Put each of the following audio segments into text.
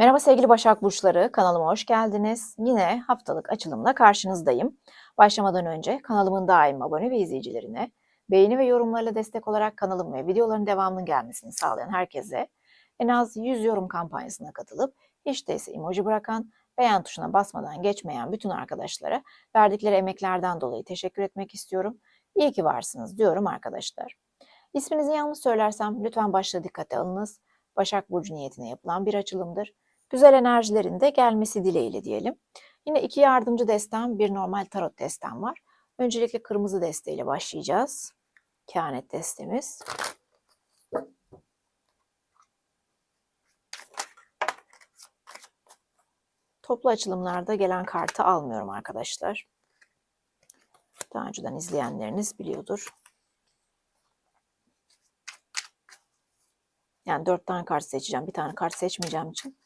Merhaba sevgili Başak Burçları, kanalıma hoş geldiniz. Yine haftalık açılımla karşınızdayım. Başlamadan önce kanalımın daim abone ve izleyicilerine, beğeni ve yorumlarla destek olarak kanalım ve videoların devamının gelmesini sağlayan herkese, en az 100 yorum kampanyasına katılıp hiç değilse emoji bırakan, beğen tuşuna basmadan geçmeyen bütün arkadaşlara verdikleri emeklerden dolayı teşekkür etmek istiyorum. İyi ki varsınız diyorum arkadaşlar. İsminizi yanlış söylersem lütfen başta dikkate alınız. Başak Burcu niyetine yapılan bir açılımdır. Güzel enerjilerin de gelmesi dileğiyle diyelim. Yine iki yardımcı destem, bir normal tarot destem var. Öncelikle kırmızı desteğiyle başlayacağız. Kehanet destemiz. Toplu açılımlarda gelen kartı almıyorum arkadaşlar. Daha önceden izleyenleriniz biliyordur. Yani dört tane kart seçeceğim. Bir tane kart seçmeyeceğim için.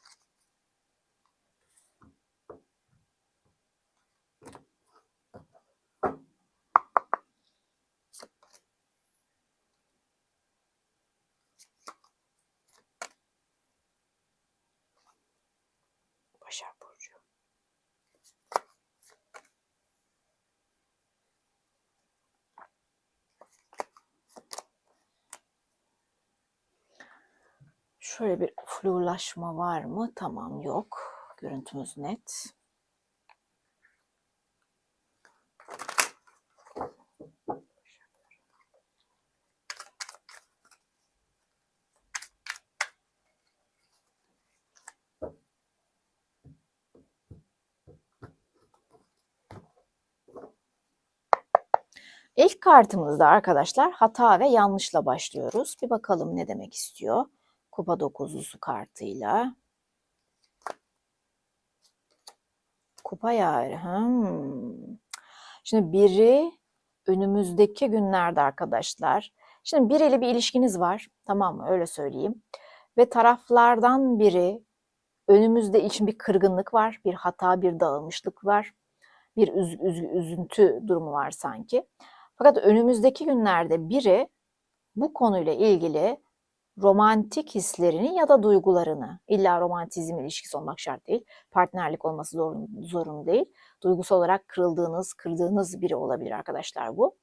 Başak Burcu. Şöyle bir flurlaşma var mı? Tamam yok. Görüntümüz net. İlk kartımızda arkadaşlar hata ve yanlışla başlıyoruz. Bir bakalım ne demek istiyor. Kupa dokuzlusu kartıyla. Kupa yağarı. Hmm. Şimdi biri önümüzdeki günlerde arkadaşlar. Şimdi biriyle bir ilişkiniz var. Tamam mı? Öyle söyleyeyim. Ve taraflardan biri önümüzde için bir kırgınlık var. Bir hata, bir dağılmışlık var. Bir üz, üz, üzüntü durumu var sanki. Fakat önümüzdeki günlerde biri bu konuyla ilgili romantik hislerini ya da duygularını, illa romantizm ilişkisi olmak şart değil, partnerlik olması zorun, zorun değil, duygusal olarak kırıldığınız, kırdığınız biri olabilir arkadaşlar bu.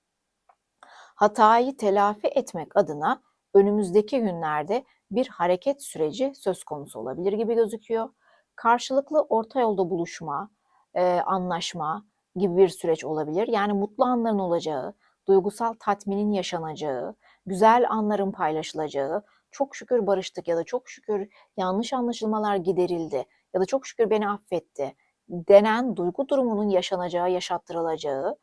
Hatayı telafi etmek adına önümüzdeki günlerde bir hareket süreci söz konusu olabilir gibi gözüküyor. Karşılıklı orta yolda buluşma, e, anlaşma gibi bir süreç olabilir. Yani mutlu anların olacağı, duygusal tatminin yaşanacağı, güzel anların paylaşılacağı, çok şükür barıştık ya da çok şükür yanlış anlaşılmalar giderildi ya da çok şükür beni affetti denen duygu durumunun yaşanacağı, yaşattırılacağı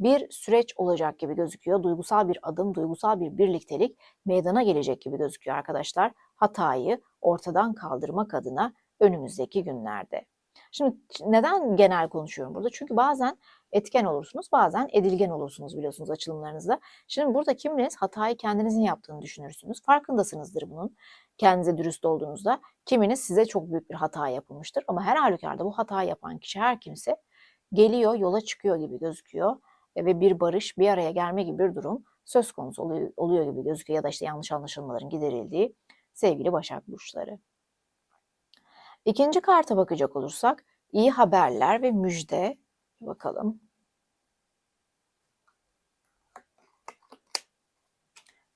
bir süreç olacak gibi gözüküyor. Duygusal bir adım, duygusal bir birliktelik meydana gelecek gibi gözüküyor arkadaşlar. Hatayı ortadan kaldırmak adına önümüzdeki günlerde. Şimdi neden genel konuşuyorum burada? Çünkü bazen etken olursunuz, bazen edilgen olursunuz biliyorsunuz açılımlarınızda. Şimdi burada kiminiz hatayı kendinizin yaptığını düşünürsünüz. Farkındasınızdır bunun kendinize dürüst olduğunuzda. Kiminiz size çok büyük bir hata yapılmıştır. Ama her halükarda bu hatayı yapan kişi her kimse geliyor, yola çıkıyor gibi gözüküyor. Ve bir barış, bir araya gelme gibi bir durum söz konusu oluyor, oluyor gibi gözüküyor. Ya da işte yanlış anlaşılmaların giderildiği sevgili Başak Burçları. İkinci karta bakacak olursak iyi haberler ve müjde. Bakalım.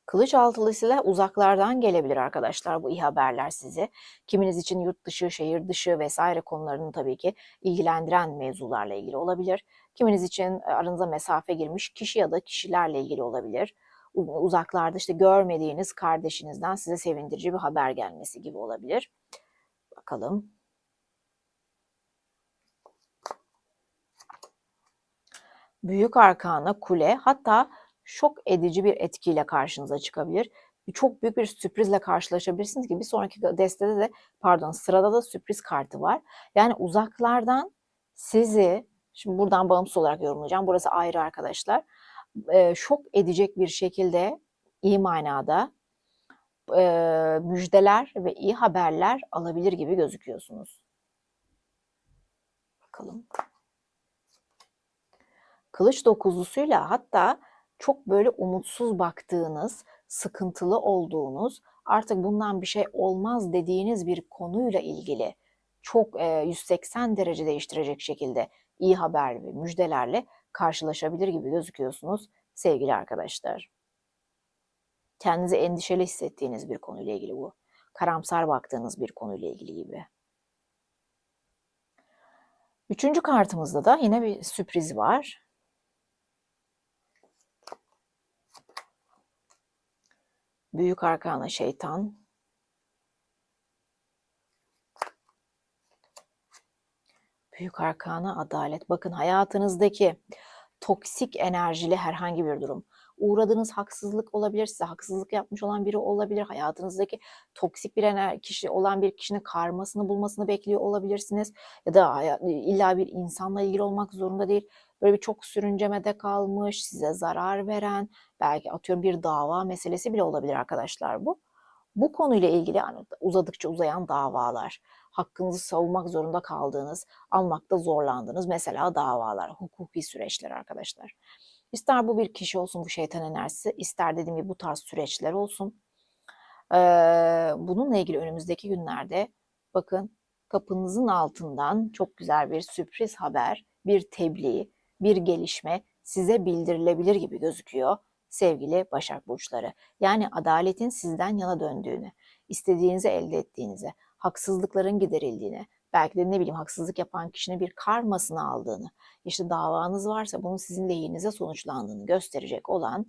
Kılıç altılısıyla uzaklardan gelebilir arkadaşlar bu iyi haberler sizi. Kiminiz için yurt dışı, şehir dışı vesaire konularını tabii ki ilgilendiren mevzularla ilgili olabilir. Kiminiz için aranıza mesafe girmiş kişi ya da kişilerle ilgili olabilir. Uzaklarda işte görmediğiniz kardeşinizden size sevindirici bir haber gelmesi gibi olabilir. Bakalım. Büyük arkana kule hatta şok edici bir etkiyle karşınıza çıkabilir. Çok büyük bir sürprizle karşılaşabilirsiniz ki bir sonraki destede de pardon sırada da sürpriz kartı var. Yani uzaklardan sizi şimdi buradan bağımsız olarak yorumlayacağım. Burası ayrı arkadaşlar. Şok edecek bir şekilde iyi manada e, müjdeler ve iyi haberler alabilir gibi gözüküyorsunuz. Bakalım. Kılıç dokuzlusuyla hatta çok böyle umutsuz baktığınız, sıkıntılı olduğunuz artık bundan bir şey olmaz dediğiniz bir konuyla ilgili çok e, 180 derece değiştirecek şekilde iyi haber ve müjdelerle karşılaşabilir gibi gözüküyorsunuz sevgili arkadaşlar. Kendinizi endişeli hissettiğiniz bir konuyla ilgili bu. Karamsar baktığınız bir konuyla ilgili gibi. Üçüncü kartımızda da yine bir sürpriz var. Büyük arkana şeytan. Büyük arkana adalet. Bakın hayatınızdaki toksik enerjili herhangi bir durum. Uğradığınız haksızlık olabilir, size haksızlık yapmış olan biri olabilir. Hayatınızdaki toksik bir kişi olan bir kişinin karmasını bulmasını bekliyor olabilirsiniz. Ya da illa bir insanla ilgili olmak zorunda değil. Böyle bir çok sürüncemede kalmış, size zarar veren, belki atıyorum bir dava meselesi bile olabilir arkadaşlar bu. Bu konuyla ilgili yani uzadıkça uzayan davalar, hakkınızı savunmak zorunda kaldığınız, almakta zorlandığınız mesela davalar, hukuki süreçler arkadaşlar. İster bu bir kişi olsun bu şeytan enerjisi, ister dediğim gibi bu tarz süreçler olsun. Ee, bununla ilgili önümüzdeki günlerde bakın kapınızın altından çok güzel bir sürpriz haber, bir tebliğ, bir gelişme size bildirilebilir gibi gözüküyor sevgili Başak Burçları. Yani adaletin sizden yana döndüğünü, istediğinizi elde ettiğinizi, haksızlıkların giderildiğini, belki de ne bileyim haksızlık yapan kişinin bir karmasını aldığını, işte davanız varsa bunun sizin lehinize sonuçlandığını gösterecek olan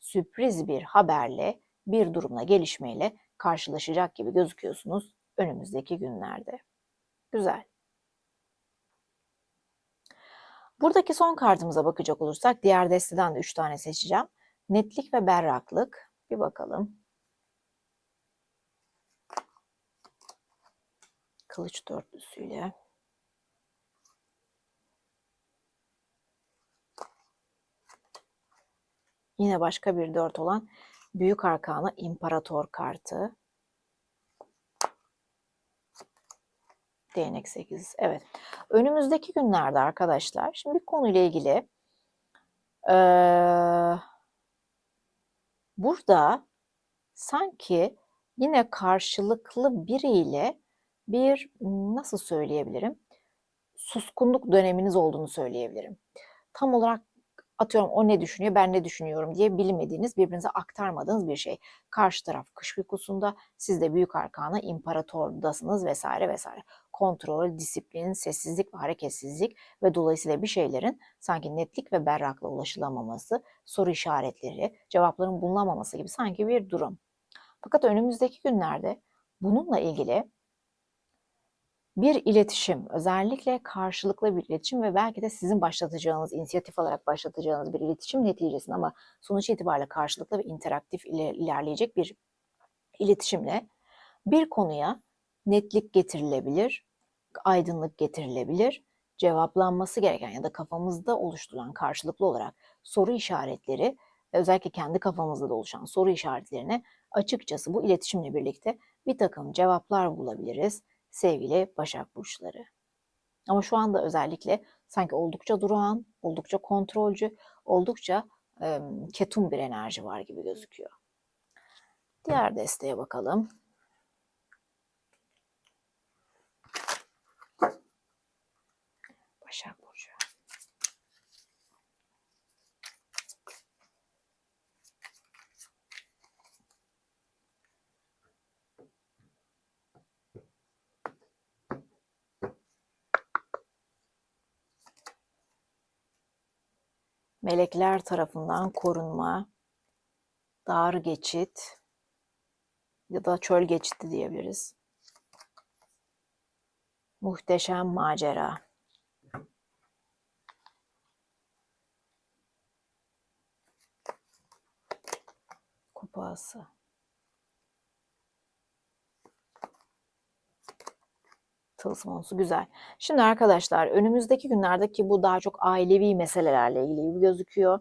sürpriz bir haberle, bir durumla, gelişmeyle karşılaşacak gibi gözüküyorsunuz önümüzdeki günlerde. Güzel. Buradaki son kartımıza bakacak olursak diğer desteden de 3 tane seçeceğim. Netlik ve berraklık. Bir bakalım. Kılıç dörtlüsüyle. Yine başka bir dört olan Büyük Arkana İmparator kartı. Değnek 8. Evet. Önümüzdeki günlerde arkadaşlar şimdi bir konuyla ilgili ee, burada sanki yine karşılıklı biriyle bir nasıl söyleyebilirim? Suskunluk döneminiz olduğunu söyleyebilirim. Tam olarak atıyorum o ne düşünüyor ben ne düşünüyorum diye bilmediğiniz birbirinize aktarmadığınız bir şey. Karşı taraf kış uykusunda siz de büyük arkana imparatordasınız vesaire vesaire. Kontrol, disiplin, sessizlik ve hareketsizlik ve dolayısıyla bir şeylerin sanki netlik ve berrakla ulaşılamaması, soru işaretleri, cevapların bulunamaması gibi sanki bir durum. Fakat önümüzdeki günlerde bununla ilgili bir iletişim, özellikle karşılıklı bir iletişim ve belki de sizin başlatacağınız, inisiyatif alarak başlatacağınız bir iletişim neticesinde ama sonuç itibariyle karşılıklı ve interaktif ilerleyecek bir iletişimle bir konuya netlik getirilebilir, aydınlık getirilebilir, cevaplanması gereken ya da kafamızda oluşturulan karşılıklı olarak soru işaretleri özellikle kendi kafamızda da oluşan soru işaretlerine açıkçası bu iletişimle birlikte bir takım cevaplar bulabiliriz sevgili Başak Burçları. Ama şu anda özellikle sanki oldukça durağan, oldukça kontrolcü, oldukça e, ketum bir enerji var gibi gözüküyor. Diğer desteğe bakalım. Başak Burcu. Melekler tarafından korunma, dar geçit ya da çöl geçidi diyebiliriz. Muhteşem macera. Kupası. Tılsım güzel. Şimdi arkadaşlar önümüzdeki günlerdeki bu daha çok ailevi meselelerle ilgili gözüküyor.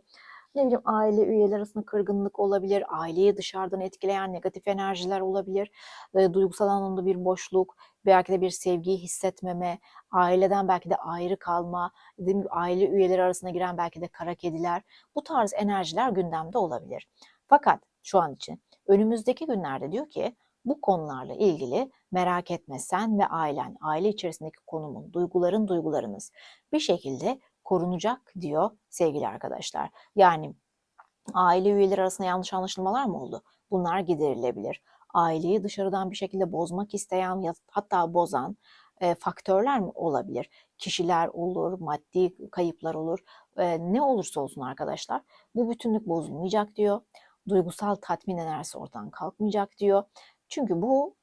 Ne bileyim aile üyeleri arasında kırgınlık olabilir, aileyi dışarıdan etkileyen negatif enerjiler olabilir, e, duygusal anlamda bir boşluk, belki de bir sevgiyi hissetmeme, aileden belki de ayrı kalma, dediğim gibi aile üyeleri arasında giren belki de kara kediler, bu tarz enerjiler gündemde olabilir. Fakat şu an için Önümüzdeki günlerde diyor ki bu konularla ilgili merak etme sen ve ailen, aile içerisindeki konumun, duyguların, duygularınız bir şekilde korunacak diyor sevgili arkadaşlar. Yani aile üyeleri arasında yanlış anlaşılmalar mı oldu? Bunlar giderilebilir. Aileyi dışarıdan bir şekilde bozmak isteyen ya hatta bozan e, faktörler mi olabilir? Kişiler olur, maddi kayıplar olur. E, ne olursa olsun arkadaşlar bu bütünlük bozulmayacak diyor. Duygusal tatmin enerjisi ortadan kalkmayacak diyor. Çünkü bu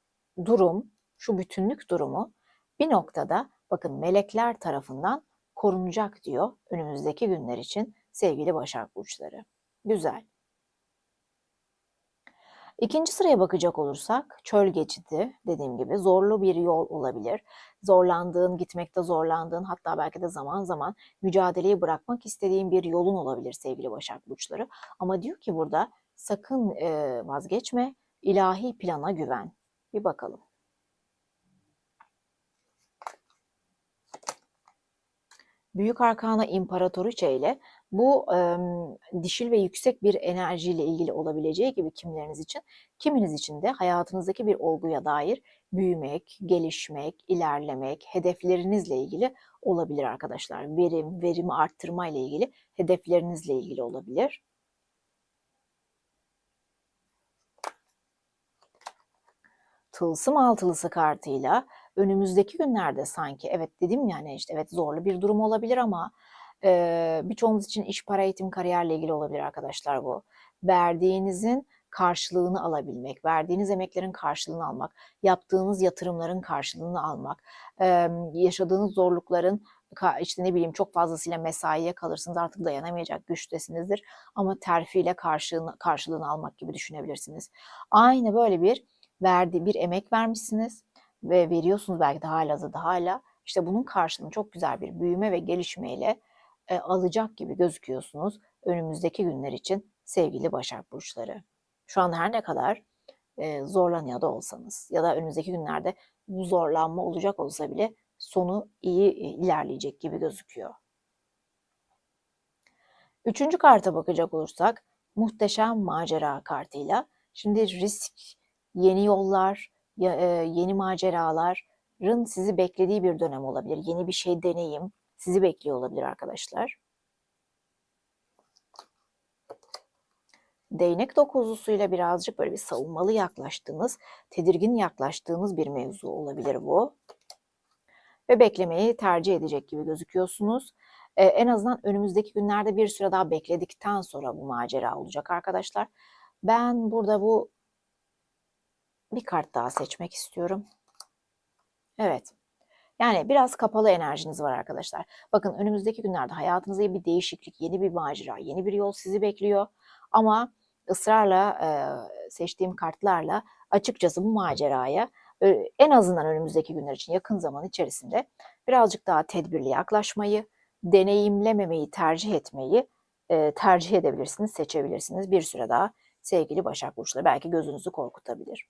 durum, şu bütünlük durumu bir noktada bakın melekler tarafından korunacak diyor önümüzdeki günler için sevgili Başak Burçları. Güzel. İkinci sıraya bakacak olursak çöl geçidi dediğim gibi zorlu bir yol olabilir. Zorlandığın, gitmekte zorlandığın hatta belki de zaman zaman mücadeleyi bırakmak istediğin bir yolun olabilir sevgili Başak Burçları. Ama diyor ki burada sakın vazgeçme, ilahi plana güven. Bir bakalım. Büyük Arkana İmparatoriçe ile bu e, dişil ve yüksek bir enerjiyle ilgili olabileceği gibi kimileriniz için, kiminiz için de hayatınızdaki bir olguya dair büyümek, gelişmek, ilerlemek, hedeflerinizle ilgili olabilir arkadaşlar. Verim, verimi arttırma ile ilgili hedeflerinizle ilgili olabilir. Tılsım altılısı kartıyla önümüzdeki günlerde sanki evet dedim yani işte evet zorlu bir durum olabilir ama e, birçoğumuz için iş, para, eğitim, kariyerle ilgili olabilir arkadaşlar bu. Verdiğinizin karşılığını alabilmek, verdiğiniz emeklerin karşılığını almak, yaptığınız yatırımların karşılığını almak, yaşadığınız zorlukların işte ne bileyim çok fazlasıyla mesaiye kalırsınız artık dayanamayacak güçtesinizdir ama terfiyle karşılığını, karşılığını almak gibi düşünebilirsiniz. Aynı böyle bir verdiği bir emek vermişsiniz ve veriyorsunuz belki de hala da hala işte bunun karşılığını çok güzel bir büyüme ve gelişmeyle e, alacak gibi gözüküyorsunuz önümüzdeki günler için sevgili Başak Burçları. Şu an her ne kadar e, zorlanıyor da olsanız ya da önümüzdeki günlerde bu zorlanma olacak olsa bile sonu iyi e, ilerleyecek gibi gözüküyor. Üçüncü karta bakacak olursak muhteşem macera kartıyla şimdi risk, yeni yollar, yeni maceraların sizi beklediği bir dönem olabilir. Yeni bir şey deneyim sizi bekliyor olabilir arkadaşlar. Değnek dokuzlusuyla birazcık böyle bir savunmalı yaklaştığınız, tedirgin yaklaştığınız bir mevzu olabilir bu. Ve beklemeyi tercih edecek gibi gözüküyorsunuz. Ee, en azından önümüzdeki günlerde bir süre daha bekledikten sonra bu macera olacak arkadaşlar. Ben burada bu bir kart daha seçmek istiyorum. Evet. Yani biraz kapalı enerjiniz var arkadaşlar. Bakın önümüzdeki günlerde hayatınızda bir değişiklik, yeni bir macera, yeni bir yol sizi bekliyor. Ama ısrarla e, seçtiğim kartlarla açıkçası bu maceraya e, en azından önümüzdeki günler için yakın zaman içerisinde birazcık daha tedbirli yaklaşmayı, deneyimlememeyi tercih etmeyi e, tercih edebilirsiniz, seçebilirsiniz bir süre daha sevgili Başak Burçları. Belki gözünüzü korkutabilir.